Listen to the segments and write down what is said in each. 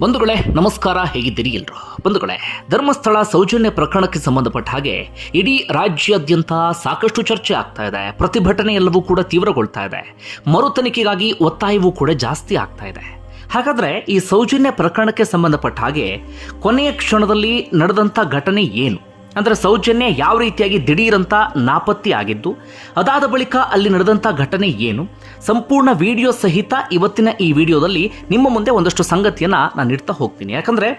ಬಂಧುಗಳೇ, ನಮಸ್ಕಾರ, ಹೇಗಿದ್ದೀರಿ ಎಲ್ರು? ಬಂಧುಗಳೇ, ಧರ್ಮಸ್ಥಳ ಸೌಜನ್ಯ ಪ್ರಕರಣಕ್ಕೆ ಸಂಬಂಧಪಟ್ಟ ಹಾಗೆ ಇಡೀ ರಾಜ್ಯಾದ್ಯಂತ ಸಾಕಷ್ಟು ಚರ್ಚೆ ಆಗ್ತಾ ಇದೆ. ಪ್ರತಿಭಟನೆ ಎಲ್ಲವೂ ಕೂಡ ತೀವ್ರಗೊಳ್ತಾ ಇದೆ. ಮರು ತನಿಖೆಗಾಗಿ ಒತ್ತಾಯವೂ ಕೂಡ ಜಾಸ್ತಿ ಆಗ್ತಾ ಇದೆ. ಹಾಗಾದ್ರೆ ಈ ಸೌಜನ್ಯ ಪ್ರಕರಣಕ್ಕೆ ಸಂಬಂಧಪಟ್ಟ ಹಾಗೆ ಕೊನೆಯ ಕ್ಷಣದಲ್ಲಿ ನಡೆದಂಥ ಘಟನೆ ಏನು? ಅಂದರೆ ಸೌಜನ್ಯ ಯಾವ ರೀತಿಯಾಗಿ ದಿಢೀರಂತ ನಾಪತ್ತೆ ಆಗಿದ್ದು, ಅದಾದ ಬಳಿಕ ಅಲ್ಲಿ ನಡೆದಂಥ ಘಟನೆ ಏನು, ಸಂಪೂರ್ಣ ವಿಡಿಯೋ ಸಹಿತ ಇವತ್ತಿನ ಈ ವಿಡಿಯೋದಲ್ಲಿ ನಿಮ್ಮ ಮುಂದೆ ಒಂದಷ್ಟು ಸಂಗತಿಯನ್ನು ನಾನು ಇಡ್ತಾ ಹೋಗ್ತೀನಿ. ಯಾಕಂದರೆ,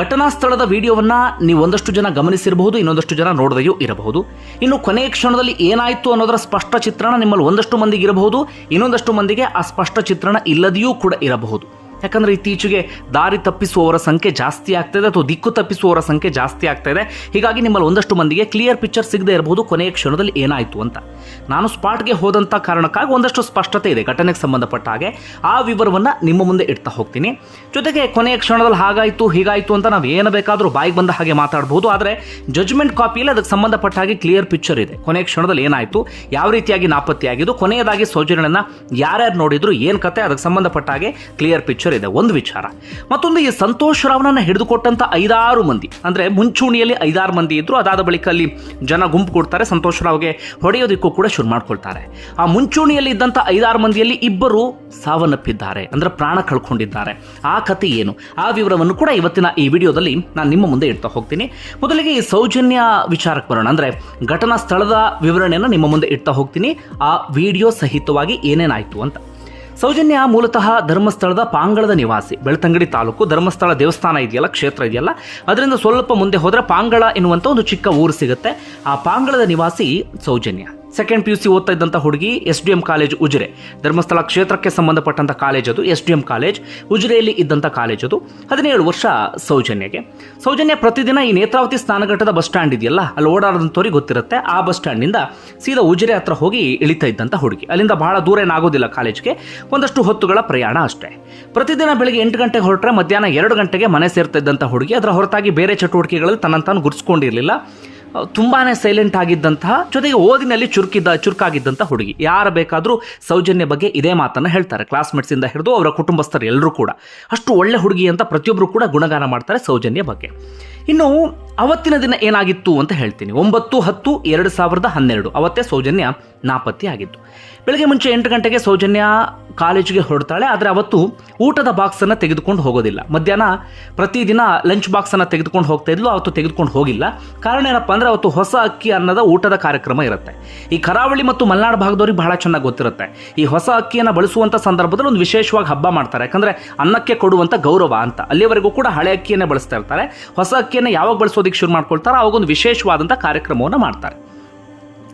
ಘಟನಾ ಸ್ಥಳದ ವಿಡಿಯೋವನ್ನು ನೀವು ಒಂದಷ್ಟು ಜನ ಗಮನಿಸಿರಬಹುದು, ಇನ್ನೊಂದಷ್ಟು ಜನ ನೋಡದೆಯೂ ಇರಬಹುದು. ಇನ್ನು ಕೊನೆಯ ಕ್ಷಣದಲ್ಲಿ ಏನಾಯಿತು ಅನ್ನೋದರ ಸ್ಪಷ್ಟ ಚಿತ್ರಣ ನಿಮ್ಮಲ್ಲಿ ಒಂದಷ್ಟು ಮಂದಿಗೆ ಇರಬಹುದು, ಇನ್ನೊಂದಷ್ಟು ಮಂದಿಗೆ ಆ ಸ್ಪಷ್ಟ ಚಿತ್ರಣ ಇಲ್ಲದೆಯೂ ಕೂಡ ಇರಬಹುದು. ಯಾಕಂದ್ರೆ ಇತ್ತೀಚೆಗೆ ದಾರಿ ತಪ್ಪಿಸುವವರ ಸಂಖ್ಯೆ ಜಾಸ್ತಿ ಆಗ್ತಾ ಇದೆ ಅಥವಾ ದಿಕ್ಕು ತಪ್ಪಿಸುವವರ ಸಂಖ್ಯೆ ಜಾಸ್ತಿ ಆಗ್ತಾ ಇದೆ. ಹೀಗಾಗಿ ನಿಮ್ಮಲ್ಲಿ ಒಂದಷ್ಟು ಮಂದಿಗೆ ಕ್ಲಿಯರ್ ಪಿಕ್ಚರ್ ಸಿಗದೆ ಇರಬಹುದು. ಕೊನೆಯ ಕ್ಷಣದಲ್ಲಿ ಏನಾಯಿತು ಅಂತ. ನಾನು ಸ್ಪಾಟ್ಗೆ ಹೋದಂಥ ಕಾರಣಕ್ಕಾಗಿ ಒಂದಷ್ಟು ಸ್ಪಷ್ಟತೆ ಇದೆ, ಘಟನೆಗೆ ಸಂಬಂಧಪಟ್ಟ ಹಾಗೆ. ಆ ವಿವರವನ್ನು ನಿಮ್ಮ ಮುಂದೆ ಇಡ್ತಾ ಹೋಗ್ತೀನಿ. ಜೊತೆಗೆ ಕೊನೆಯ ಕ್ಷಣದಲ್ಲಿ ಹಾಗಾಯಿತು, ಹೀಗಾಯಿತು ಅಂತ ನಾವು ಏನು ಬೇಕಾದರೂ ಬಾಯಿಗೆ ಬಂದ ಹಾಗೆ ಮಾತಾಡಬಹುದು ಆದರೆ ಜಜ್ಮೆಂಟ್ ಕಾಪಿಯಲ್ಲಿ ಅದಕ್ಕೆ ಸಂಬಂಧಪಟ್ಟ ಹಾಗೆ ಕ್ಲಿಯರ್ ಪಿಕ್ಚರ್ ಇದೆ. ಕೊನೆಯ ಕ್ಷಣದಲ್ಲಿ ಏನಾಯಿತು, ಯಾವ ರೀತಿಯಾಗಿ ನಾಪತ್ತೆಯಾಗಿದ್ದು, ಕೊನೆಯದಾಗಿ ಸೌಜನ್ಯನ ಯಾರ್ಯಾರು ನೋಡಿದ್ರು, ಏನು ಕತೆ, ಅದಕ್ಕೆ ಸಂಬಂಧಪಟ್ಟ ಹಾಗೆ ಕ್ಲಿಯರ್ ಪಿಕ್ಚರ್ ಇದೆ ಒಂದು ವಿಚಾರ. ಮತ್ತೊಂದು ಈ ಸಂತೋಷ್ ರಾವ್ನನ್ನ ಹಿಡಿದುಕೊಟ್ಟಂತ ಐದಾರು ಮಂದಿ, ಅಂದ್ರೆ ಮುಂಚೂಣಿಯಲ್ಲಿ ಐದಾರು ಮಂದಿ ಇದ್ರು. ಅದಾದ ಬಳಿಕ ಅಲ್ಲಿ ಜನ ಗುಂಪು ಕೊಡ್ತಾರೆ. ಸಂತೋಷ್ ರಾವ್ಗೆ ಹೊಡೆಯೋದಕ್ಕೂ ಕೂಡ ಶುರು ಮಾಡ್ಕೊಳ್ತಾರೆ. ಆ ಮುಂಚೂಣಿಯಲ್ಲಿ ಇದ್ದಂಥ ಐದಾರು ಮಂದಿಯಲ್ಲಿ ಇಬ್ಬರು ಸಾವನ್ನಪ್ಪಿದ್ದಾರೆ, ಅಂದ್ರೆ ಪ್ರಾಣ ಕಳ್ಕೊಂಡಿದ್ದಾರೆ. ಆ ಕಥೆ ಏನು? ಆ ವಿವರವನ್ನು ಕೂಡ ಇವತ್ತಿನ ಈ ವಿಡಿಯೋದಲ್ಲಿ ನಾನು ನಿಮ್ಮ ಮುಂದೆ ಇಡ್ತಾ ಹೋಗ್ತೀನಿ. ಮೊದಲಿಗೆ ಈ ಸೌಜನ್ಯ ವಿಚಾರಕ್ಕೆ ಬರೋಣ. ಅಂದ್ರೆ ಘಟನಾ ಸ್ಥಳದ ವಿವರಣೆಯನ್ನು ನಿಮ್ಮ ಮುಂದೆ ಇಡ್ತಾ ಹೋಗ್ತೀನಿ. ಆ ವಿಡಿಯೋ ಸಹಿತವಾಗಿ ಏನೇನಾಯಿತು ಅಂತ. ಸೌಜನ್ಯ ಮೂಲತಃ ಧರ್ಮಸ್ಥಳದ ಪಾಂಗಳದ ನಿವಾಸಿ. ಬೆಳ್ತಂಗಡಿ ತಾಲೂಕು ಧರ್ಮಸ್ಥಳ ದೇವಸ್ಥಾನ ಇದೆಯಲ್ಲ, ಕ್ಷೇತ್ರ ಇದೆಯಲ್ಲ? ಅದರಿಂದ ಸ್ವಲ್ಪ ಮುಂದೆ ಹೋದರೆ ಪಾಂಗಳ ಎನ್ನುವಂಥ ಒಂದು ಚಿಕ್ಕ ಊರು ಸಿಗುತ್ತೆ. ಆ ಪಾಂಗಳದ ನಿವಾಸಿ Soujanya. Second P U C ಓದ್ತಾ ಇದ್ದಂಥ ಹುಡುಗಿ S D M college Ujire. Dharmasthala ಕ್ಷೇತ್ರಕ್ಕೆ ಸಂಬಂಧಪಟ್ಟಂಥ ಕಾಲೇಜ್ ಅದು ಎಸ್ ಡಿ ಎಂ ಕಾಲೇಜ್ ಉಜಿರೆಯಲ್ಲಿ ಇದ್ದಂಥ ಕಾಲೇಜ್ ಅದು. ಹದಿನೇಳು ವರ್ಷ ಸೌಜನ್ಯಗೆ. ಸೌಜನ್ಯ ಪ್ರತಿದಿನ ಈ ನೇತ್ರಾವತಿ ಸ್ನಾನಘಟ್ಟದ ಬಸ್ ಸ್ಟ್ಯಾಂಡ್ ಇದೆಯಲ್ಲ, ಅಲ್ಲಿ ಓಡಾಡೋದಂಥವ್ರಿಗೆ ಗೊತ್ತಿರುತ್ತೆ. ಆ ಬಸ್ ಸ್ಟ್ಯಾಂಡಿಂದ ಸೀದಾ ಉಜಿರೆ ಹತ್ರ ಹೋಗಿ ಇಳಿತಾ ಇದ್ದಂಥ ಹುಡುಗಿ. ಅಲ್ಲಿಂದ ಬಹಳ ದೂರ ಏನಾಗೋದಿಲ್ಲ ಕಾಲೇಜ್ಗೆ ಒಂದಷ್ಟು ಹೊತ್ತುಗಳ ಪ್ರಯಾಣ ಅಷ್ಟೇ. ಪ್ರತಿದಿನ ಬೆಳಿಗ್ಗೆ ಎಂಟು ಗಂಟೆಗೆ ಹೊರಟ್ರೆ ಮಧ್ಯಾಹ್ನ ಎರಡು ಗಂಟೆಗೆ ಮನೆ ಸೇರ್ತಾ ಇದ್ದಂಥ ಹುಡುಗಿ, ಅದರ ಹೊರತಾಗಿ ಬೇರೆ ಚಟುವಟಿಕೆಗಳಲ್ಲಿ ತನ್ನಂತಾನು ಗುರ್ಸ್ಕೊಂಡಿರಲಿಲ್ಲ. ತುಂಬಾ ಸೈಲೆಂಟ್ ಆಗಿದ್ದಂತಹ, ಜೊತೆಗೆ ಓದಿನಲ್ಲಿ ಚುರುಕಿದ್ದ ಚುರುಕಾಗಿದ್ದಂಥ ಹುಡುಗಿ. ಯಾರು ಬೇಕಾದರೂ ಸೌಜನ್ಯ ಬಗ್ಗೆ ಇದೇ ಮಾತನ್ನು ಹೇಳ್ತಾರೆ. ಕ್ಲಾಸ್ಮೇಟ್ಸಿಂದ ಹಿಡಿದು ಅವರ ಕುಟುಂಬಸ್ಥರು ಎಲ್ಲರೂ ಕೂಡ. ಅಷ್ಟು ಒಳ್ಳೆ ಹುಡುಗಿ ಅಂತ ಪ್ರತಿಯೊಬ್ಬರು ಕೂಡ ಗುಣಗಾನ ಮಾಡ್ತಾರೆ ಸೌಜನ್ಯ ಬಗ್ಗೆ. ಇನ್ನು, ಅವತ್ತಿನ ದಿನ ಏನಾಗಿತ್ತು ಅಂತ ಹೇಳ್ತೀನಿ. ಒಂಬತ್ತು, ಹತ್ತು, ಎರಡು ಸಾವಿರದ ಹನ್ನೆರಡು. ಅವತ್ತೇ ಸೌಜನ್ಯ ನಾಪತ್ತೆ ಆಗಿತ್ತು ಬೆಳಗ್ಗೆ ಮುಂಚೆ ಎಂಟು ಗಂಟೆಗೆ ಸೌಜನ್ಯ ಕಾಲೇಜಿಗೆ ಹೊರಡ್ತಾಳೆ, ಆದರೆ ಅವತ್ತು ಊಟದ ಬಾಕ್ಸನ್ನು ತೆಗೆದುಕೊಂಡು ಹೋಗೋದಿಲ್ಲ. ಮಧ್ಯಾಹ್ನ ಪ್ರತಿದಿನ ಲಂಚ್ ಬಾಕ್ಸನ್ನು ತೆಗೆದುಕೊಂಡು ಹೋಗ್ತಾ ಇದ್ಲು, ಅವತ್ತು ತೆಗೆದುಕೊಂಡು ಹೋಗಿಲ್ಲ. ಕಾರಣ ಏನಪ್ಪ ಅಂದರೆ ಅವತ್ತು ಹೊಸ ಅಕ್ಕಿ ಅನ್ನದ ಊಟದ ಕಾರ್ಯಕ್ರಮ ಇರುತ್ತೆ. ಈ ಕರಾವಳಿ ಮತ್ತು ಮಲೆನಾಡು ಭಾಗದವ್ರಿಗೆ ಬಹಳ ಚೆನ್ನಾಗಿ ಗೊತ್ತಿರುತ್ತೆ. ಈ ಹೊಸ ಅಕ್ಕಿಯನ್ನು ಬಳಸುವಂಥ ಸಂದರ್ಭದಲ್ಲಿ ಒಂದು ವಿಶೇಷವಾಗಿ ಹಬ್ಬ ಮಾಡ್ತಾರೆ. ಯಾಕಂದರೆ ಅನ್ನಕ್ಕೆ ಕೊಡುವಂಥ ಗೌರವ ಅಂತ. ಅಲ್ಲಿವರೆಗೂ ಕೂಡ ಹಳೆ ಅಕ್ಕಿಯನ್ನೇ ಬಳಸ್ತಾ ಇರ್ತಾರೆ. ಹೊಸ ಅಕ್ಕಿಯನ್ನು ಯಾವಾಗ ಬಳಸೋದಕ್ಕೆ ಶುರು ಮಾಡ್ಕೊಳ್ತಾರೋ ಆವಾಗ ಒಂದು ವಿಶೇಷವಾದಂಥ ಕಾರ್ಯಕ್ರಮವನ್ನು ಮಾಡ್ತಾರೆ.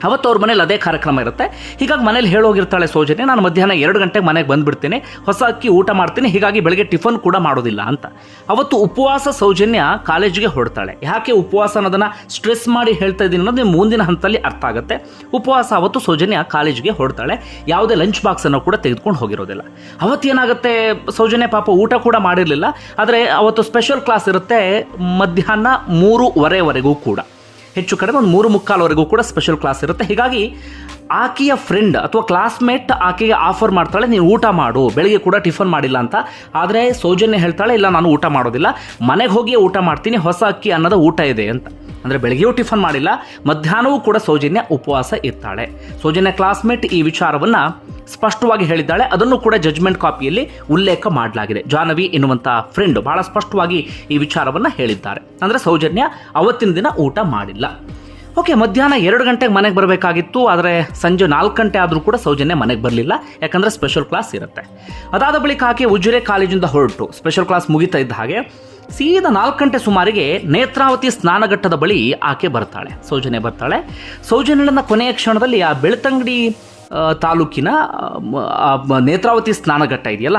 ಅವತ್ತು ಅವ್ರ ಮನೇಲಿ ಅದೇ ಕಾರ್ಯಕ್ರಮ ಇರುತ್ತೆ. ಹೀಗಾಗಿ ಮನೇಲಿ ಹೇಳೋಗಿರ್ತಾಳೆ ಸೌಜನ್ಯ ನಾನು ಮಧ್ಯಾಹ್ನ ಎರಡು ಗಂಟೆಗೆ ಮನೆಗೆ ಬಂದುಬಿಡ್ತೀನಿ, ಹೊಸ ಅಕ್ಕಿ ಊಟ ಮಾಡ್ತೀನಿ, ಹೀಗಾಗಿ ಬೆಳಗ್ಗೆ ಟಿಫನ್ ಕೂಡ ಮಾಡೋದಿಲ್ಲ ಅಂತ. ಅವತ್ತು ಉಪವಾಸ ಸೌಜನ್ಯ ಕಾಲೇಜಿಗೆ ಹೊಡ್ತಾಳೆ ಯಾಕೆ ಉಪವಾಸ ಅನ್ನೋದನ್ನು ಸ್ಟ್ರೆಸ್ ಮಾಡಿ ಹೇಳ್ತಾ ಇದ್ದೀನಿ ಅನ್ನೋದು ನಿಮ್ಮ ಮುಂದಿನ ಹಂತದಲ್ಲಿ ಅರ್ಥ ಆಗುತ್ತೆ. ಉಪವಾಸ ಅವತ್ತು ಸೌಜನ್ಯ ಕಾಲೇಜಿಗೆ ಹೊಡ್ತಾಳೆ ಯಾವುದೇ ಲಂಚ್ ಬಾಕ್ಸನ್ನು ಕೂಡ ತೆಗೆದುಕೊಂಡು ಹೋಗಿರೋದಿಲ್ಲ. ಅವತ್ತು ಏನಾಗುತ್ತೆ ಸೌಜನ್ಯ ಪಾಪ ಊಟ ಕೂಡ ಮಾಡಿರಲಿಲ್ಲ, ಆದರೆ ಅವತ್ತು ಸ್ಪೆಷಲ್ ಕ್ಲಾಸ್ ಇರುತ್ತೆ ಮಧ್ಯಾಹ್ನ ಮೂರುವರೆವರೆಗೂ ಕೂಡ. ಹೆಚ್ಚು ಕಡಿಮೆ ಒಂದು ಮೂರು ಮುಕ್ಕಾಲವರೆಗೂ ಕೂಡ ಸ್ಪೆಷಲ್ ಕ್ಲಾಸ್ ಇರುತ್ತೆ. ಹೀಗಾಗಿ ಆಕೆಯ ಫ್ರೆಂಡ್ ಅಥವಾ ಕ್ಲಾಸ್ಮೇಟ್ ಆಕೆಗೆ ಆಫರ್ ಮಾಡ್ತಾಳೆ, ನೀನು ಊಟ ಮಾಡು, ಬೆಳಿಗ್ಗೆ ಕೂಡ ಟಿಫನ್ ಮಾಡಿಲ್ಲ ಅಂತ. ಆದರೆ ಸೌಜನ್ಯ ಹೇಳ್ತಾಳೆ, ಇಲ್ಲ ನಾನು ಊಟ ಮಾಡೋದಿಲ್ಲ, ಮನೆಗೆ ಹೋಗಿ ಊಟ ಮಾಡ್ತೀನಿ, ಹೊಸ ಅಕ್ಕಿ ಅನ್ನೋದು ಊಟ ಇದೆ ಅಂತ. ಅಂದರೆ ಬೆಳಗ್ಗೆಯೂ ಟಿಫನ್ ಮಾಡಿಲ್ಲ, ಮಧ್ಯಾಹ್ನವೂ ಕೂಡ ಸೌಜನ್ಯ ಉಪವಾಸ ಇರ್ತಾಳೆ. ಸೌಜನ್ಯ ಕ್ಲಾಸ್ಮೇಟ್ ಈ ವಿಚಾರವನ್ನು ಸ್ಪಷ್ಟವಾಗಿ ಹೇಳಿದ್ದಾಳೆ. ಅದನ್ನು ಕೂಡ ಜಜ್ಮೆಂಟ್ ಕಾಪಿಯಲ್ಲಿ ಉಲ್ಲೇಖ ಮಾಡಲಾಗಿದೆ. ಜಾಹ್ನವಿ ಎನ್ನುವಂಥ ಫ್ರೆಂಡ್ ಬಹಳ ಸ್ಪಷ್ಟವಾಗಿ ಈ ವಿಚಾರವನ್ನು ಹೇಳಿದ್ದಾರೆ. ಅಂದರೆ ಸೌಜನ್ಯ, ಅವತ್ತಿನ ದಿನ ಊಟ ಮಾಡಿಲ್ಲ. ಓಕೆ ಮಧ್ಯಾಹ್ನ ಎರಡು ಗಂಟೆಗೆ ಮನೆಗೆ ಬರಬೇಕಾಗಿತ್ತು. ಆದರೆ ಸಂಜೆ ನಾಲ್ಕು ಗಂಟೆ ಆದರೂ ಕೂಡ ಸೌಜನ್ಯ ಮನೆಗೆ ಬರಲಿಲ್ಲ. ಯಾಕಂದರೆ ಸ್ಪೆಷಲ್ ಕ್ಲಾಸ್ ಇರುತ್ತೆ. ಅದಾದ ಬಳಿಕ ಆಕೆ ಉಜಿರೆ ಕಾಲೇಜಿಂದ ಹೊರಟು. ಸ್ಪೆಷಲ್ ಕ್ಲಾಸ್ ಮುಗಿತಾ ಇದ್ದ ಹಾಗೆ ಸೀದಾ ನಾಲ್ಕು ಗಂಟೆ ಸುಮಾರಿಗೆ ನೇತ್ರಾವತಿ ಸ್ನಾನಘಟ್ಟದ ಬಳಿ ಆಕೆ ಬರ್ತಾಳೆ. ಸೌಜನ್ಯ ಬರ್ತಾಳೆ. ಸೌಜನ್ಯನ ಕೊನೆಯ ಕ್ಷಣದಲ್ಲಿ ಆ ಬೆಳ್ತಂಗಡಿ ತಾಲೂಕಿನ ನೇತ್ರಾವತಿ ಸ್ನಾನಘಟ್ಟ ಇದೆಯಲ್ಲ?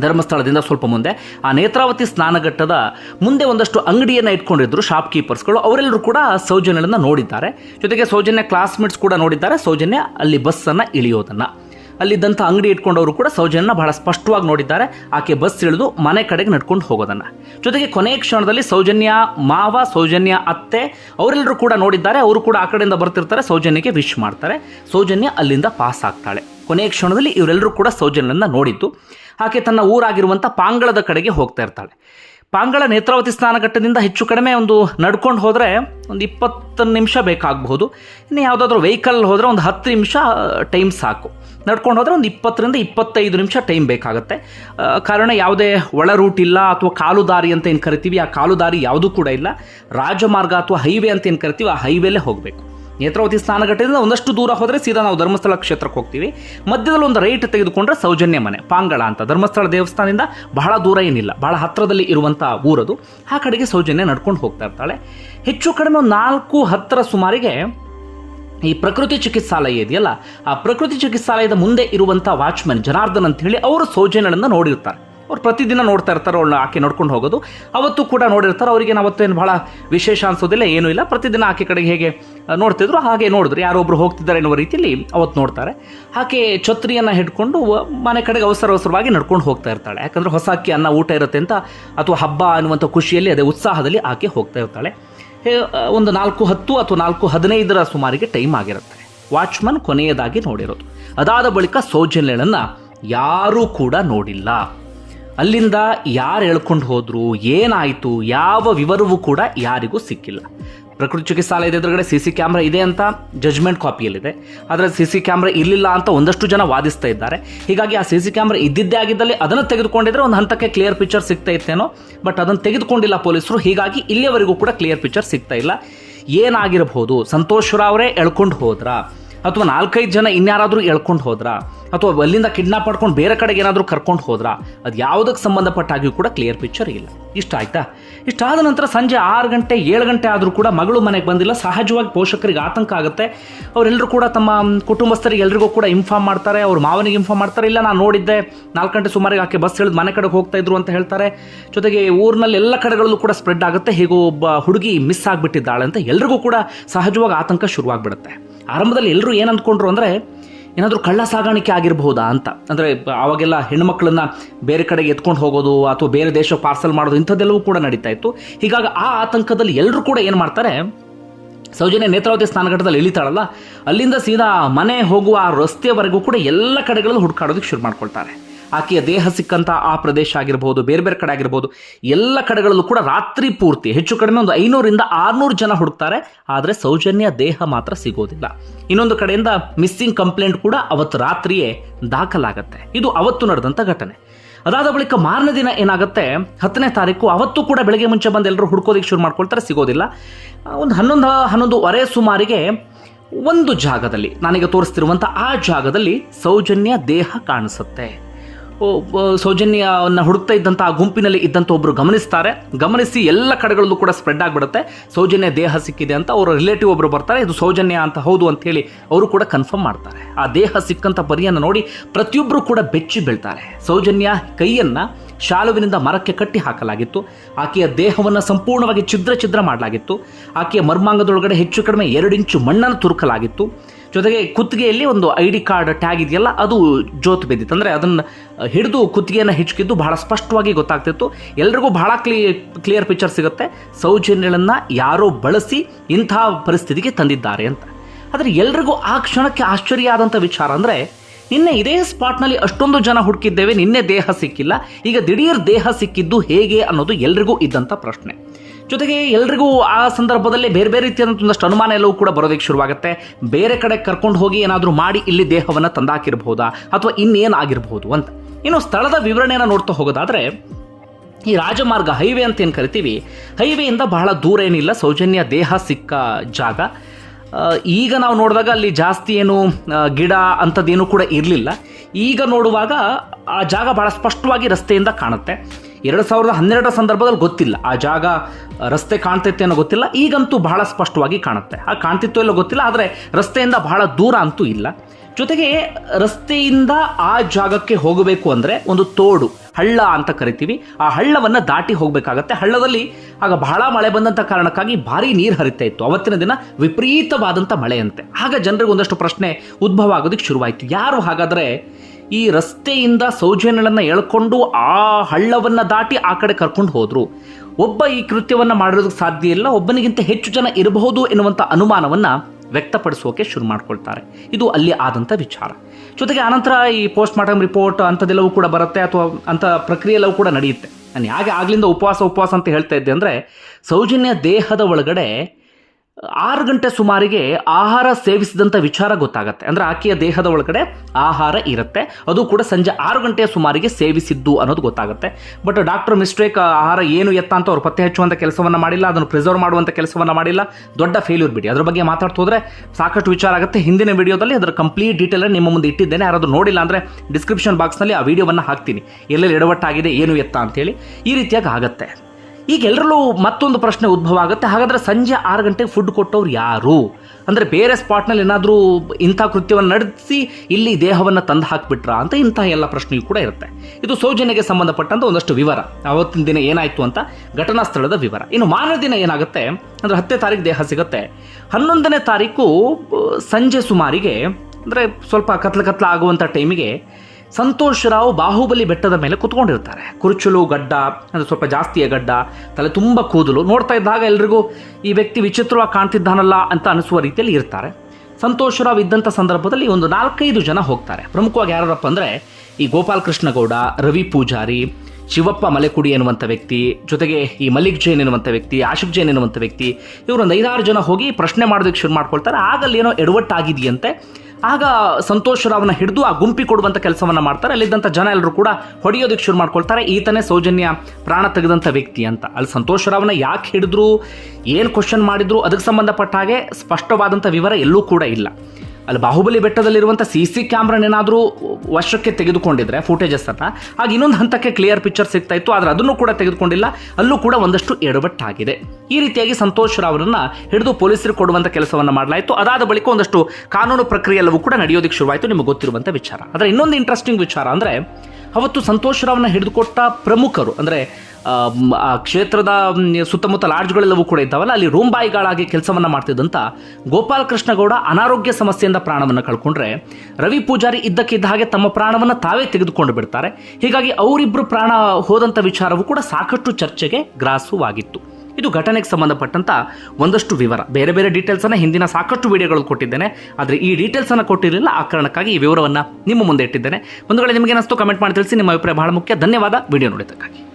ಧರ್ಮಸ್ಥಳದಿಂದ ಸ್ವಲ್ಪ ಮುಂದೆ. ಆ ನೇತ್ರಾವತಿ ಸ್ನಾನಘಟ್ಟದ ಮುಂದೆ ಒಂದಷ್ಟು ಅಂಗಡಿಯನ್ನು ಇಟ್ಕೊಂಡಿದ್ರು ಶಾಪ್ ಕೀಪರ್ಸ್ಗಳು ಅವರೆಲ್ಲರೂ ಕೂಡ ಸೌಜನ್ಯಗಳನ್ನು ನೋಡಿದ್ದಾರೆ. ಜೊತೆಗೆ ಸೌಜನ್ಯ ಕ್ಲಾಸ್ಮೇಟ್ಸ್ ಕೂಡ ನೋಡಿದ್ದಾರೆ. ಸೌಜನ್ಯ ಅಲ್ಲಿ ಬಸ್ಸನ್ನು ಇಳಿಯೋದನ್ನು. ಅಲ್ಲಿದ್ದಂಥ ಅಂಗಡಿ ಇಟ್ಕೊಂಡವರು ಕೂಡ ಸೌಜನ್ಯನ ಬಹಳ ಸ್ಪಷ್ಟವಾಗಿ ನೋಡಿದ್ದಾರೆ. ಆಕೆ ಬಸ್ ಇಳಿದು ಮನೆ ಕಡೆಗೆ ನಡ್ಕೊಂಡು ಹೋಗೋದನ್ನು. ಜೊತೆಗೆ ಕೊನೆಯ ಕ್ಷಣದಲ್ಲಿ ಸೌಜನ್ಯ, ಮಾವ, ಸೌಜನ್ಯ ಅತ್ತೆ ಅವರೆಲ್ಲರೂ ಕೂಡ ನೋಡಿದ್ದಾರೆ. ಅವರು ಕೂಡ ಆ ಕಡೆಯಿಂದ ಬರ್ತಿರ್ತಾರೆ. ಸೌಜನ್ಯಕ್ಕೆ ವಿಶ್ ಮಾಡ್ತಾರೆ. ಸೌಜನ್ಯ ಅಲ್ಲಿಂದ ಪಾಸ್ ಆಗ್ತಾಳೆ. ಕೊನೆಯ ಕ್ಷಣದಲ್ಲಿ ಇವರೆಲ್ಲರೂ ಕೂಡ ಸೌಜನ್ಯನ ನೋಡಿದ್ದು. ಆಕೆ ತನ್ನ ಊರಾಗಿರುವಂಥ ಪಾಂಗಳದ ಕಡೆಗೆ ಹೋಗ್ತಾ ಇರ್ತಾಳೆ. ಪಾಂಗಳ ನೇತ್ರಾವತಿ ಸ್ನಾನಘಟ್ಟದಿಂದ ಹೆಚ್ಚು ಕಡಿಮೆ ಒಂದು ನಡ್ಕೊಂಡು ಹೋದರೆ ಒಂದು ಇಪ್ಪತ್ತು ನಿಮಿಷ ಬೇಕಾಗಬಹುದು. ಇನ್ನು ಯಾವುದಾದ್ರೂ ವೆಹಿಕಲ್ ಹೋದರೆ ಒಂದು ಹತ್ತು ನಿಮಿಷ ಟೈಮ್ ಸಾಕು. ನಡ್ಕೊಂಡು ಹೋದರೆ ಒಂದು ಇಪ್ಪತ್ತರಿಂದ ಇಪ್ಪತ್ತೈದು ನಿಮಿಷ ಟೈಮ್ ಬೇಕಾಗುತ್ತೆ. ಕಾರಣ ಯಾವುದೇ ಒಳ ರೂಟ್ ಇಲ್ಲ ಅಥವಾ ಕಾಲು ದಾರಿ ಅಂತ ಏನು ಕರಿತೀವಿ, ಆ ಕಾಲು ದಾರಿ ಯಾವುದೂ ಕೂಡ ಇಲ್ಲ. ರಾಜಮಾರ್ಗ ಅಥವಾ ಹೈವೇ ಅಂತ ಏನು ಕರಿತೀವಿ, ಆ ಹೈವೇಲೇ ಹೋಗಬೇಕು. ನೇತ್ರಾವತಿ ಸ್ನಾನಘಟ್ಟದಿಂದ ಒಂದಷ್ಟು ದೂರ ಹೋದರೆ ಸೀದಾ ನಾವು ಧರ್ಮಸ್ಥಳ ಕ್ಷೇತ್ರಕ್ಕೆ ಹೋಗ್ತೀವಿ. ಮಧ್ಯದಲ್ಲಿ ಒಂದು ರೈಟ್ ತೆಗೆದುಕೊಂಡ್ರೆ ಸೌಜನ್ಯ ಮನೆ, ಪಾಂಗಳ ಅಂತ. ಧರ್ಮಸ್ಥಳ ದೇವಸ್ಥಾನದಿಂದ ಬಹಳ ದೂರ ಏನಿಲ್ಲ, ಬಹಳ ಹತ್ತಿರದಲ್ಲಿ ಇರುವಂಥ ಊರದು. ಆ ಕಡೆಗೆ ಸೌಜನ್ಯ ನಡ್ಕೊಂಡು ಹೋಗ್ತಾ ಇರ್ತಾಳೆ. ಹೆಚ್ಚು ಕಡಿಮೆ ಒಂದು ನಾಲ್ಕು ಹತ್ತರ ಸುಮಾರಿಗೆ ಈ ಪ್ರಕೃತಿ ಚಿಕಿತ್ಸಾಲಯ ಇದೆಯಲ್ಲ, ಆ ಪ್ರಕೃತಿ ಚಿಕಿತ್ಸಾಲಯದ ಮುಂದೆ ಇರುವಂಥ ವಾಚ್ಮನ್ ಜನಾರ್ದನ್ ಅಂತ ಹೇಳಿ ಅವರು ಸೌಜನ್ಯಗಳನ್ನು ನೋಡಿರ್ತಾರೆ. ಅವ್ರು ಪ್ರತಿದಿನ ನೋಡ್ತಾ ಇರ್ತಾರೆ, ಅವಳನ್ನ ಆಕೆ ನೋಡ್ಕೊಂಡು ಹೋಗೋದು. ಅವತ್ತು ಕೂಡ ನೋಡಿರ್ತಾರೆ, ಅವರಿಗೆ ಅವತ್ತೇನು ಭಾಳ ವಿಶೇಷ ಅನಿಸೋದಿಲ್ಲ, ಏನೂ ಇಲ್ಲ. ಪ್ರತಿದಿನ ಆಕೆ ಕಡೆಗೆ ಹೇಗೆ ನೋಡ್ತಿದ್ರು, ಹಾಗೆ ನೋಡಿದ್ರು. ಯಾರೊಬ್ರು ಹೋಗ್ತಿದ್ದಾರೆ ಎನ್ನುವ ರೀತಿಯಲ್ಲಿ ಅವತ್ತು ನೋಡ್ತಾರೆ. ಆಕೆ ಛತ್ರಿಯನ್ನು ಹಿಡ್ಕೊಂಡು ಮನೆ ಕಡೆಗೆ ಅವಸರ ಅವಸರವಾಗಿ ನಡ್ಕೊಂಡು ಹೋಗ್ತಾ ಇರ್ತಾಳೆ. ಯಾಕಂದರೆ ಹೊಸ ಅಕ್ಕಿ ಅನ್ನ ಊಟ ಇರುತ್ತೆ ಅಂತ, ಅಥವಾ ಹಬ್ಬ ಅನ್ನುವಂಥ ಖುಷಿಯಲ್ಲಿ ಅದೇ ಉತ್ಸಾಹದಲ್ಲಿ ಆಕೆ ಹೋಗ್ತಾ ಇರ್ತಾಳೆ. ಒಂದು ನಾಲ್ಕು ಹತ್ತು ಅಥವಾ ನಾಲ್ಕು ಹದಿನೈದರ ಸುಮಾರಿಗೆ ಟೈಮ್ ಆಗಿರುತ್ತೆ. ವಾಚ್ಮನ್ ಕೊನೆಯದಾಗಿ ನೋಡಿರೋದು. ಅದಾದ ಬಳಿಕ ಸೌಜನ್ಯಳನ್ನು ಯಾರೂ ಕೂಡ ನೋಡಿಲ್ಲ. ಅಲ್ಲಿಂದ ಯಾರು ಎಳ್ಕೊಂಡು ಹೋದ್ರು, ಏನಾಯಿತು, ಯಾವ ವಿವರವೂ ಕೂಡ ಯಾರಿಗೂ ಸಿಕ್ಕಿಲ್ಲ. ಪ್ರಕೃತಿ ಚಿಕಿತ್ಸಾಲಯದ ಎದುರುಗಡೆ ಸಿ ಸಿ ಕ್ಯಾಮ್ರಾ ಇದೆ ಅಂತ ಜಜ್ಮೆಂಟ್ ಕಾಪಿಯಲ್ಲಿದೆ ಆದರೆ ಸಿ ಸಿ ಕ್ಯಾಮ್ರಾ ಇರಲಿಲ್ಲ ಅಂತ ಒಂದಷ್ಟು ಜನ ವಾದಿಸ್ತಾ ಇದ್ದಾರೆ. ಹೀಗಾಗಿ ಆ ಸಿ ಸಿ ಕ್ಯಾಮ್ರಾ ಇದ್ದಿದ್ದೇ ಆಗಿದ್ದಲ್ಲಿ ಅದನ್ನು ತೆಗೆದುಕೊಂಡಿದ್ರೆ ಒಂದು ಹಂತಕ್ಕೆ ಕ್ಲಿಯರ್ ಪಿಕ್ಚರ್ ಸಿಗ್ತಾ ಇತ್ತೇನೋ ಬಟ್ ಅದನ್ನು ತೆಗೆದುಕೊಂಡಿಲ್ಲ ಪೊಲೀಸರು, ಹೀಗಾಗಿ ಇಲ್ಲಿಯವರೆಗೂ ಕೂಡ ಕ್ಲಿಯರ್ ಪಿಕ್ಚರ್ ಸಿಗ್ತಾ ಇಲ್ಲ. ಏನಾಗಿರಬಹುದು? ಸಂತೋಷ್ ಅವರೇ ಎಳ್ಕೊಂಡು ಹೋದ್ರಾ? ಅಥವಾ ನಾಲ್ಕೈದು ಜನ ಇನ್ಯಾರಾದರೂ ಎಳ್ಕೊಂಡು ಹೋದ್ರಾ? ಅಥವಾ ಅಲ್ಲಿಂದ ಕಿಡ್ನಾಪ್ ಮಾಡ್ಕೊಂಡು ಬೇರೆ ಕಡೆಗೆ ಏನಾದರೂ ಕರ್ಕೊಂಡು ಹೋದ್ರಾ? ಅದು ಯಾವುದಕ್ಕೆ ಸಂಬಂಧಪಟ್ಟಾಗಿಯೂ ಕೂಡ ಕ್ಲಿಯರ್ ಪಿಕ್ಚರ್ ಇಲ್ಲ. ಇಷ್ಟ ಆಯ್ತಾ? ಇಷ್ಟಾದ ನಂತರ ಸಂಜೆ ಆರು ಗಂಟೆ, ಏಳು ಗಂಟೆ ಆದರೂ ಕೂಡ ಮಗಳು ಮನೆಗೆ ಬಂದಿಲ್ಲ. ಸಹಜವಾಗಿ ಪೋಷಕರಿಗೆ ಆತಂಕ ಆಗುತ್ತೆ. ಅವರೆಲ್ಲರೂ ಕೂಡ ತಮ್ಮ ಕುಟುಂಬಸ್ಥರಿಗೆ ಎಲ್ರಿಗೂ ಕೂಡ ಇನ್ಫಾರ್ಮ್ ಮಾಡ್ತಾರೆ. ಅವ್ರ ಮಾವನಿಗೆ ಇನ್ಫಾರ್ಮ್ ಮಾಡ್ತಾರೆ. ಇಲ್ಲ, ನಾನು ನೋಡಿದ್ದೆ. ನಾಲ್ಕು ಗಂಟೆ ಸುಮಾರಿಗೆ ಆಕೆ ಬಸ್ ಹಿಡಿದು ಮನೆ ಕಡೆಗೆ ಹೋಗ್ತಾ ಇದ್ರು ಅಂತ ಹೇಳ್ತಾರೆ. ಜೊತೆಗೆ ಊರಿನಲ್ಲಿ ಎಲ್ಲ ಕಡೆಗಳಲ್ಲೂ ಕೂಡ ಸ್ಪ್ರೆಡ್ ಆಗುತ್ತೆ. ಹೇಗೋ ಒಬ್ಬ ಹುಡುಗಿ ಮಿಸ್ ಆಗಿಬಿಟ್ಟಿದ್ದಾಳೆ ಅಂತ ಎಲ್ರಿಗೂ ಕೂಡ ಸಹಜವಾಗಿ ಆತಂಕ ಶುರುವಾಗ್ಬಿಡುತ್ತೆ. ಆರಂಭದಲ್ಲಿ ಎಲ್ಲರೂ ಏನು ಅಂದ್ಕೊಂಡ್ರು ಅಂದರೆ ಏನಾದರೂ ಕಳ್ಳ ಸಾಗಾಣಿಕೆ ಆಗಿರಬಹುದಾ ಅಂತ? ಅಂದರೆ ಅವಾಗೆಲ್ಲ ಹೆಣ್ಮಕ್ಳನ್ನ ಬೇರೆ ಕಡೆಗೆ ಎತ್ಕೊಂಡು ಹೋಗೋದು ಅಥವಾ ಬೇರೆ ದೇಶಕ್ಕೆ ಪಾರ್ಸಲ್ ಮಾಡೋದು ಇಂಥದ್ದೆಲ್ಲವೂ ಕೂಡ ನಡೀತಾ ಇತ್ತು. ಹೀಗಾಗಿ ಆ ಆತಂಕದಲ್ಲಿ ಎಲ್ಲರೂ ಕೂಡ ಏನು ಮಾಡ್ತಾರೆ? ಸೌಜನ್ಯ ನೇತ್ರಾವತಿ ಸ್ನಾನಘಟ್ಟದಲ್ಲಿ ಇಳಿತಾಳಲ್ಲ, ಅಲ್ಲಿಂದ ಸೀದಾ ಮನೆ ಹೋಗುವ ರಸ್ತೆವರೆಗೂ ಕೂಡ ಎಲ್ಲ ಕಡೆಗಳಲ್ಲೂ ಹುಡುಕಾಡೋದಕ್ಕೆ ಶುರು ಮಾಡ್ಕೊಳ್ತಾರೆ. ಆಕೆಯ ದೇಹ ಸಿಕ್ಕಂಥ ಆ ಪ್ರದೇಶ ಆಗಿರ್ಬೋದು, ಬೇರೆ ಬೇರೆ ಕಡೆ ಆಗಿರ್ಬೋದು, ಎಲ್ಲ ಕಡೆಗಳಲ್ಲೂ ಕೂಡ ರಾತ್ರಿ ಪೂರ್ತಿ, ಹೆಚ್ಚು ಕಡಿಮೆ ಒಂದು ಐನೂರಿಂದ ಆರುನೂರು ಜನ ಹುಡುಕ್ತಾರೆ ಆದರೆ ಸೌಜನ್ಯ ದೇಹ ಮಾತ್ರ ಸಿಗೋದಿಲ್ಲ. ಇನ್ನೊಂದು ಕಡೆಯಿಂದ ಮಿಸ್ಸಿಂಗ್ ಕಂಪ್ಲೇಂಟ್ ಕೂಡ ಅವತ್ತು ರಾತ್ರಿಯೇ ದಾಖಲಾಗತ್ತೆ. ಇದು ಅವತ್ತು ನಡೆದಂಥ ಘಟನೆ. ಅದಾದ ಬಳಿಕ ಮಾರನೇ ದಿನ ಏನಾಗುತ್ತೆ, ಹತ್ತನೇ ತಾರೀಕು, ಅವತ್ತು ಕೂಡ ಬೆಳಗ್ಗೆ ಮುಂಚೆ ಬಂದು ಎಲ್ಲರೂ ಹುಡ್ಕೋದಕ್ಕೆ ಶುರು ಮಾಡ್ಕೊಳ್ತಾರೆ, ಸಿಗೋದಿಲ್ಲ. ಒಂದು ಹನ್ನೊಂದು ಹನ್ನೊಂದುವರೆ ಸುಮಾರಿಗೆ ಒಂದು ಜಾಗದಲ್ಲಿ, ನನಗೆ ತೋರಿಸ್ತಿರುವಂಥ ಆ ಜಾಗದಲ್ಲಿ ಸೌಜನ್ಯ ದೇಹ ಕಾಣಿಸುತ್ತೆ. ಸೌಜನ್ಯವನ್ನ ಹುಡುಕ್ತಾ ಇದ್ದಂಥ ಆ ಗುಂಪಿನಲ್ಲಿ ಇದ್ದಂಥ ಒಬ್ಬರು ಗಮನಿಸ್ತಾರೆ. ಗಮನಿಸಿ ಎಲ್ಲ ಕಡೆಗಳಲ್ಲೂ ಕೂಡ ಸ್ಪ್ರೆಡ್ ಆಗಿಬಿಡುತ್ತೆ. ಸೌಜನ್ಯ ದೇಹ ಸಿಕ್ಕಿದೆ ಅಂತ ಅವರ ರಿಲೇಟಿವ್ ಒಬ್ಬರು ಬರ್ತಾರೆ. ಇದು ಸೌಜನ್ಯ ಅಂತ ಹೌದು ಅಂತ ಹೇಳಿ ಅವರು ಕೂಡ ಕನ್ಫರ್ಮ್ ಮಾಡ್ತಾರೆ. ಆ ದೇಹ ಸಿಕ್ಕಂಥ ಪರಿಯನ್ನು ನೋಡಿ ಪ್ರತಿಯೊಬ್ಬರು ಕೂಡ ಬೆಚ್ಚಿ ಬೀಳ್ತಾರೆ. ಸೌಜನ್ಯ ಕೈಯನ್ನು ಶಾಲುವಿನಿಂದ ಮರಕ್ಕೆ ಕಟ್ಟಿ ಹಾಕಲಾಗಿತ್ತು. ಆಕೆಯ ದೇಹವನ್ನು ಸಂಪೂರ್ಣವಾಗಿ ಛಿದ್ರ ಛಿದ್ರ ಮಾಡಲಾಗಿತ್ತು. ಆಕೆಯ ಮರ್ಮಾಂಗದೊಳಗಡೆ ಹೆಚ್ಚು ಕಡಿಮೆ ಎರಡು ಇಂಚು ಮಣ್ಣನ್ನು ತುರುಕಲಾಗಿತ್ತು. ಜೊತೆಗೆ ಕುತ್ತಿಗೆಯಲ್ಲಿ ಒಂದು ಐ ಡಿ ಕಾರ್ಡ್ ಟ್ಯಾಗ್ ಇದೆಯಲ್ಲ, ಅದು ಜೋತು ಬಿದ್ದಿತ್ತು. ಅಂದರೆ ಅದನ್ನು ಹಿಡಿದು ಕುತ್ತಿಗೆಯನ್ನು ಹೆಚ್ಚಿದ್ದು ಬಹಳ ಸ್ಪಷ್ಟವಾಗಿ ಗೊತ್ತಾಗ್ತಿತ್ತು. ಎಲ್ರಿಗೂ ಬಹಳ ಕ್ಲೀ ಕ್ಲಿಯರ್ ಪಿಕ್ಚರ್ ಸಿಗುತ್ತೆ. ಸೌಜನ್ಯಗಳನ್ನು ಯಾರೋ ಬಳಸಿ ಇಂಥ ಪರಿಸ್ಥಿತಿಗೆ ತಂದಿದ್ದಾರೆ ಅಂತ. ಆದರೆ ಎಲ್ರಿಗೂ ಆ ಕ್ಷಣಕ್ಕೆ ಆಶ್ಚರ್ಯ ಆದಂಥ ವಿಚಾರ ಅಂದರೆ, ನಿನ್ನೆ ಇದೇ ಸ್ಪಾಟ್ನಲ್ಲಿ ಅಷ್ಟೊಂದು ಜನ ಹುಡುಕಿದ್ದೇವೆ, ನಿನ್ನೆ ದೇಹ ಸಿಕ್ಕಿಲ್ಲ. ಈಗ ದಿಢೀರ್ ದೇಹ ಸಿಕ್ಕಿದ್ದು ಹೇಗೆ ಅನ್ನೋದು ಎಲ್ರಿಗೂ ಇದ್ದಂಥ ಪ್ರಶ್ನೆ. ಜೊತೆಗೆ ಎಲ್ರಿಗೂ ಆ ಸಂದರ್ಭದಲ್ಲಿ ಬೇರೆ ಬೇರೆ ರೀತಿಯಾದಂಥ ಒಂದಷ್ಟು ಅನುಮಾನ ಎಲ್ಲವೂ ಕೂಡ ಬರೋದಕ್ಕೆ ಶುರುವಾಗುತ್ತೆ. ಬೇರೆ ಕಡೆ ಕರ್ಕೊಂಡು ಹೋಗಿ ಏನಾದರೂ ಮಾಡಿ ಇಲ್ಲಿ ದೇಹವನ್ನು ತಂದಾಕಿರ್ಬೋದಾ? ಅಥವಾ ಇನ್ನೇನಾಗಿರಬಹುದು ಅಂತ. ಇನ್ನು ಸ್ಥಳದ ವಿವರಣೆಯನ್ನು ನೋಡ್ತಾ ಹೋಗೋದಾದರೆ, ಈ ರಾಜಮಾರ್ಗ ಹೈವೇ ಅಂತ ಏನು ಕರಿತೀವಿ? ಹೈವೇಯಿಂದ ಬಹಳ ದೂರ ಏನಿಲ್ಲ, ಸೌಜನ್ಯ ದೇಹ ಸಿಕ್ಕ ಜಾಗ. ಈಗ ನಾವು ನೋಡಿದಾಗ ಅಲ್ಲಿ ಜಾಸ್ತಿ ಏನು ಗಿಡ ಅಂಥದ್ದೇನು ಕೂಡ ಇರಲಿಲ್ಲ. ಈಗ ನೋಡುವಾಗ ಆ ಜಾಗ ಭಾಳ ಸ್ಪಷ್ಟವಾಗಿ ರಸ್ತೆಯಿಂದ ಕಾಣುತ್ತೆ. ಎರಡು ಸಾವಿರದ ಹನ್ನೆರಡರ ಸಂದರ್ಭದಲ್ಲಿ ಗೊತ್ತಿಲ್ಲ. ಆ ಜಾಗ ರಸ್ತೆ ಕಾಣ್ತೈತೆ ಅನ್ನೋ ಗೊತ್ತಿಲ್ಲ. ಈಗಂತೂ ಬಹಳ ಸ್ಪಷ್ಟವಾಗಿ ಕಾಣುತ್ತೆ. ಆ ಕಾಣ್ತಿತ್ತೋ ಇಲ್ಲೋ ಗೊತ್ತಿಲ್ಲ, ಆದರೆ ರಸ್ತೆಯಿಂದ ಬಹಳ ದೂರ ಅಂತೂ ಇಲ್ಲ. ಜೊತೆಗೆ, ರಸ್ತೆಯಿಂದ ಆ ಜಾಗಕ್ಕೆ ಹೋಗಬೇಕು ಅಂದರೆ ಒಂದು ತೋಡು, ಹಳ್ಳ ಅಂತ ಕರಿತೀವಿ. ಆ ಹಳ್ಳವನ್ನು ದಾಟಿ ಹೋಗಬೇಕಾಗತ್ತೆ. ಹಳ್ಳದಲ್ಲಿ ಆಗ ಬಹಳ ಮಳೆ ಬಂದಂಥ ಕಾರಣಕ್ಕಾಗಿ ಭಾರಿ ನೀರು ಹರಿತಾ ಇತ್ತು. ಅವತ್ತಿನ ದಿನ ವಿಪರೀತವಾದಂಥ ಮಳೆಯಂತೆ. ಆಗ ಜನರಿಗೆ ಒಂದಷ್ಟು ಪ್ರಶ್ನೆ ಉದ್ಭವ ಆಗೋದಕ್ಕೆ ಶುರುವಾಯಿತು. ಯಾರು ಹಾಗಾದರೆ ಈ ರಸ್ತೆಯಿಂದ ಸೌಜನ್ಯಗಳನ್ನು ಎಳ್ಕೊಂಡು ಆ ಹಳ್ಳವನ್ನು ದಾಟಿ ಆ ಕಡೆ ಕರ್ಕೊಂಡು ಹೋದರು. ಒಬ್ಬ ಈ ಕೃತ್ಯವನ್ನು ಮಾಡಿರೋದಕ್ಕೆ ಸಾಧ್ಯ ಇಲ್ಲ, ಒಬ್ಬನಿಗಿಂತ ಹೆಚ್ಚು ಜನ ಇರಬಹುದು ಎನ್ನುವಂಥ ಅನುಮಾನವನ್ನು ವ್ಯಕ್ತಪಡಿಸೋಕೆ ಶುರು ಮಾಡ್ಕೊಳ್ತಾರೆ. ಇದು ಅಲ್ಲಿ ಆದಂಥ ವಿಚಾರ. ಜೊತೆಗೆ ಆನಂತರ ಈ ಪೋಸ್ಟ್ ಮಾರ್ಟಮ್ ರಿಪೋರ್ಟ್ ಅಂಥದ್ದೆಲ್ಲವೂ ಕೂಡ ಬರುತ್ತೆ, ಅಥವಾ ಅಂಥ ಪ್ರಕ್ರಿಯೆ ಕೂಡ ನಡೆಯುತ್ತೆ. ನಾನು ಯಾಕೆ ಆಗಲಿಂದ ಉಪವಾಸ ಉಪವಾಸ ಅಂತ ಹೇಳ್ತಾ ಇದ್ದೆ ಅಂದರೆ, ಸೌಜನ್ಯ ದೇಹದ ಒಳಗಡೆ ಆರು ಗಂಟೆ ಸುಮಾರಿಗೆ ಆಹಾರ ಸೇವಿಸಿದಂಥ ವಿಚಾರ ಗೊತ್ತಾಗತ್ತೆ. ಅಂದರೆ ಆಕೆಯ ದೇಹದ ಒಳಗಡೆ ಆಹಾರ ಇರುತ್ತೆ. ಅದು ಕೂಡ ಸಂಜೆ ಆರು ಗಂಟೆಯ ಸುಮಾರಿಗೆ ಸೇವಿಸಿದ್ದು ಅನ್ನೋದು ಗೊತ್ತಾಗುತ್ತೆ. ಬಟ್ ಡಾಕ್ಟರ್ ಮಿಸ್ಟೇಕ್ ಆಹಾರ ಏನು ಎತ್ತ ಅಂತ ಅವ್ರು ಪತ್ತೆ ಹಚ್ಚುವಂಥ ಕೆಲಸವನ್ನು ಮಾಡಿಲ್ಲ, ಅದನ್ನು ಪ್ರಿಸರ್ವ್ ಮಾಡುವಂಥ ಕೆಲಸವನ್ನು ಮಾಡಿಲ್ಲ. ದೊಡ್ಡ ಫೇಲ್ಯೂರ್ ಬಿಡಿ. ಅದ್ರ ಬಗ್ಗೆ ಮಾತಾಡ್ತೋದ್ರೆ ಸಾಕಷ್ಟು ವಿಚಾರ ಆಗುತ್ತೆ. ಹಿಂದಿನ ವಿಡಿಯೋದಲ್ಲಿ ಅದರ ಕಂಪ್ಲೀಟ್ ಡೀಟೇಲ್ ನಿಮ್ಮ ಮುಂದೆ ಇಟ್ಟಿದ್ದೇನೆ. ಯಾರಾದರೂ ನೋಡಿಲ್ಲ ಅಂದರೆ ಡಿಸ್ಕ್ರಿಪ್ಷನ್ ಬಾಕ್ಸ್ನಲ್ಲಿ ಆ ವಿಡಿಯೋವನ್ನು ಹಾಕ್ತೀನಿ. ಎಲ್ಲೆಲ್ಲಿ ಎಡವಟ್ಟಾಗಿದೆ, ಏನು ಎತ್ತ ಅಂತೇಳಿ ಈ ರೀತಿಯಾಗಿ ಆಗುತ್ತೆ. ಈಗ ಎಲ್ಲರಲ್ಲೂ ಮತ್ತೊಂದು ಪ್ರಶ್ನೆ ಉದ್ಭವ ಆಗುತ್ತೆ. ಹಾಗಾದರೆ ಸಂಜೆ ಆರು ಗಂಟೆಗೆ ಫುಡ್ ಕೊಟ್ಟವ್ರು ಯಾರು? ಅಂದರೆ ಬೇರೆ ಸ್ಪಾಟ್ನಲ್ಲಿ ಏನಾದರೂ ಇಂಥ ಕೃತ್ಯವನ್ನು ನಡೆಸಿ ಇಲ್ಲಿ ದೇಹವನ್ನು ತಂದು ಹಾಕಿಬಿಟ್ರಾ ಅಂತ ಇಂತಹ ಎಲ್ಲ ಪ್ರಶ್ನೆಯೂ ಕೂಡ ಇರುತ್ತೆ. ಇದು ಸೌಜನ್ಯಗೆ ಸಂಬಂಧಪಟ್ಟಂತ ಒಂದಷ್ಟು ವಿವರ. ಅವತ್ತಿನ ದಿನ ಏನಾಯಿತು ಅಂತ ಘಟನಾ ಸ್ಥಳದ ವಿವರ. ಇನ್ನು ಮಾರನೇ ದಿನ ಏನಾಗುತ್ತೆ ಅಂದರೆ ಹತ್ತನೇ ತಾರೀಕು ದೇಹ ಸಿಗುತ್ತೆ. ಹನ್ನೊಂದನೇ ತಾರೀಕು ಸಂಜೆ ಸುಮಾರಿಗೆ, ಅಂದರೆ ಸ್ವಲ್ಪ ಕತ್ಲ ಕತ್ಲ ಆಗುವಂಥ ಟೈಮಿಗೆ ಸಂತೋಷ್ ರಾವ್ ಬಾಹುಬಲಿ ಬೆಟ್ಟದ ಮೇಲೆ ಕುತ್ಕೊಂಡಿರ್ತಾರೆ. ಕುರುಚಲು ಗಡ್ಡ ಅಂದರೆ ಸ್ವಲ್ಪ ಜಾಸ್ತಿಯ ಗಡ್ಡ, ತಲೆ ತುಂಬ ಕೂದಲು. ನೋಡ್ತಾ ಇದ್ದಾಗ ಎಲ್ರಿಗೂ ಈ ವ್ಯಕ್ತಿ ವಿಚಿತ್ರವಾಗಿ ಕಾಣ್ತಿದ್ದಾನಲ್ಲ ಅಂತ ಅನಿಸುವ ರೀತಿಯಲ್ಲಿ ಇರ್ತಾರೆ. ಸಂತೋಷ್ ರಾವ್ ಇದ್ದಂಥ ಸಂದರ್ಭದಲ್ಲಿ ಒಂದು ನಾಲ್ಕೈದು ಜನ ಹೋಗ್ತಾರೆ. ಪ್ರಮುಖವಾಗಿ ಯಾರಪ್ಪ ಅಂದರೆ ಈ ಗೋಪಾಲ್ ಕೃಷ್ಣಗೌಡ, ರವಿ ಪೂಜಾರಿ, ಶಿವಪ್ಪ ಮಲೆಕುಡಿ ಎನ್ನುವಂಥ ವ್ಯಕ್ತಿ, ಜೊತೆಗೆ ಈ ಮಲ್ಲಿಕ್ ಜೈನ್ ಎನ್ನುವಂಥ ವ್ಯಕ್ತಿ, ಆಶಿಕ್ ಜೈನ್ ಎನ್ನುವಂಥ ವ್ಯಕ್ತಿ, ಇವರೊಂದು ಐದಾರು ಜನ ಹೋಗಿ ಪ್ರಶ್ನೆ ಮಾಡೋದಕ್ಕೆ ಶುರು ಮಾಡ್ಕೊಳ್ತಾರೆ. ಆಗಲ್ಲಿ ಏನೋ ಎಡವಟ್ಟಾಗಿದೆಯಂತೆ ಆಗ ಸಂತೋಷ್ ರಾವ್ನ ಹಿಡಿದು ಆ ಗುಂಪಿ ಕೊಡುವಂಥ ಕೆಲಸವನ್ನ ಮಾಡ್ತಾರೆ. ಅಲ್ಲಿದ್ದಂಥ ಜನ ಎಲ್ಲರೂ ಕೂಡ ಹೊಡೆಯೋದಕ್ಕೆ ಶುರು ಮಾಡ್ಕೊಳ್ತಾರೆ. ಈತನೇ ಸೌಜನ್ಯ ಪ್ರಾಣ ತೆಗೆದಂಥ ವ್ಯಕ್ತಿ ಅಂತ. ಅಲ್ಲಿ ಸಂತೋಷ್ ರಾವ್ನ ಯಾಕೆ ಹಿಡಿದ್ರು, ಏನು ಕ್ವಶನ್ ಮಾಡಿದ್ರು, ಅದಕ್ಕೆ ಸಂಬಂಧಪಟ್ಟ ಹಾಗೆ ಸ್ಪಷ್ಟವಾದಂಥ ವಿವರ ಎಲ್ಲೂ ಕೂಡ ಇಲ್ಲ. ಅಲ್ಲಿ ಬಾಹುಬಲಿ ಬೆಟ್ಟದಲ್ಲಿರುವಂಥ ಸಿ ಸಿ ಕ್ಯಾಮ್ರಾನೇನಾದರೂ ವಶಕ್ಕೆ ತೆಗೆದುಕೊಂಡಿದ್ರೆ ಫುಟೇಜಸ್ ಅನ್ನ ಆಗ ಇನ್ನೊಂದು ಹಂತಕ್ಕೆ ಕ್ಲಿಯರ್ ಪಿಕ್ಚರ್ ಸಿಗ್ತಾ ಇತ್ತು, ಆದರೆ ಅದನ್ನು ಕೂಡ ತೆಗೆದುಕೊಂಡಿಲ್ಲ. ಅಲ್ಲೂ ಕೂಡ ಒಂದಷ್ಟು ಎಡವಟ್ಟಾಗಿದೆ. ಈ ರೀತಿಯಾಗಿ ಸಂತೋಷ್ ರಾವ್ರನ್ನ ಹಿಡಿದು ಪೊಲೀಸರು ಕೊಡುವಂಥ ಕೆಲಸವನ್ನು ಮಾಡಲಾಯಿತು. ಅದಾದ ಬಳಿಕ ಒಂದಷ್ಟು ಕಾನೂನು ಪ್ರಕ್ರಿಯೆ ಎಲ್ಲವೂ ಕೂಡ ನಡೆಯೋದಕ್ಕೆ ಶುರುವಾಯಿತು, ನಿಮಗೆ ಗೊತ್ತಿರುವಂಥ ವಿಚಾರ. ಆದರೆ ಇನ್ನೊಂದು ಇಂಟ್ರೆಸ್ಟಿಂಗ್ ವಿಚಾರ ಅಂದರೆ, ಅವತ್ತು ಸಂತೋಷ್ ರಾವ್ನ ಹಿಡಿದುಕೊಟ್ಟ ಪ್ರಮುಖರು, ಅಂದರೆ ಆ, ಕ್ಷೇತ್ರದ ಸುತ್ತಮುತ್ತ ಲಾಡ್ಜ್ಗಳೆಲ್ಲವೂ ಕೂಡ ಇದ್ದಾವಲ್ಲ ಅಲ್ಲಿ ರೂಮ್ ಬಾಯಿಗಳಾಗಿ ಕೆಲಸವನ್ನ ಮಾಡ್ತಿದ್ದಂಥ ಗೋಪಾಲ್ ಕೃಷ್ಣಗೌಡ ಅನಾರೋಗ್ಯ ಸಮಸ್ಯೆಯಿಂದ ಪ್ರಾಣವನ್ನು ಕಳ್ಕೊಂಡ್ರೆ ರವಿ ಪೂಜಾರಿ ಇದ್ದಕ್ಕಿದ್ದ ಹಾಗೆ ತಮ್ಮ ಪ್ರಾಣವನ್ನು ತಾವೇ ತೆಗೆದುಕೊಂಡು ಬಿಡ್ತಾರೆ. ಹೀಗಾಗಿ ಅವರಿಬ್ಬರು ಪ್ರಾಣ ಹೋದಂಥ ವಿಚಾರವೂ ಕೂಡ ಸಾಕಷ್ಟು ಚರ್ಚೆಗೆ ಗ್ರಾಸವಾಗಿತ್ತು. ಇದು ಘಟನೆಗೆ ಸಂಬಂಧಪಟ್ಟಂತ ಒಂದಷ್ಟು ವಿವರ. ಬೇರೆ ಬೇರೆ ಡೀಟೇಲ್ಸನ್ನು ಹಿಂದಿನ ಸಾಕಷ್ಟು ವಿಡಿಯೋಗಳು ಕೊಟ್ಟಿದ್ದೇನೆ. ಆದರೆ ಈ ಡೀಟೇಲ್ಸನ್ನು ಕೊಟ್ಟಿರಲಿಲ್ಲ. ಆ ಕಾರಣಕ್ಕಾಗಿ ಈ ವಿವರವನ್ನು ನಿಮ್ಮ ಮುಂದೆ ಇಟ್ಟಿದ್ದೇನೆ. ಒಂದು ವೇಳೆ ನಿಮಗೆ ಅನಸ್ತು? ಕಮೆಂಟ್ ಮಾಡಿ ತಿಳಿಸಿ. ನಿಮ್ಮ ಅಭಿಪ್ರಾಯ ಬಹಳ ಮುಖ್ಯ. ಧನ್ಯವಾದ. ವಿಡಿಯೋ ನೋಡಿದ್ದಕ್ಕಾಗಿ.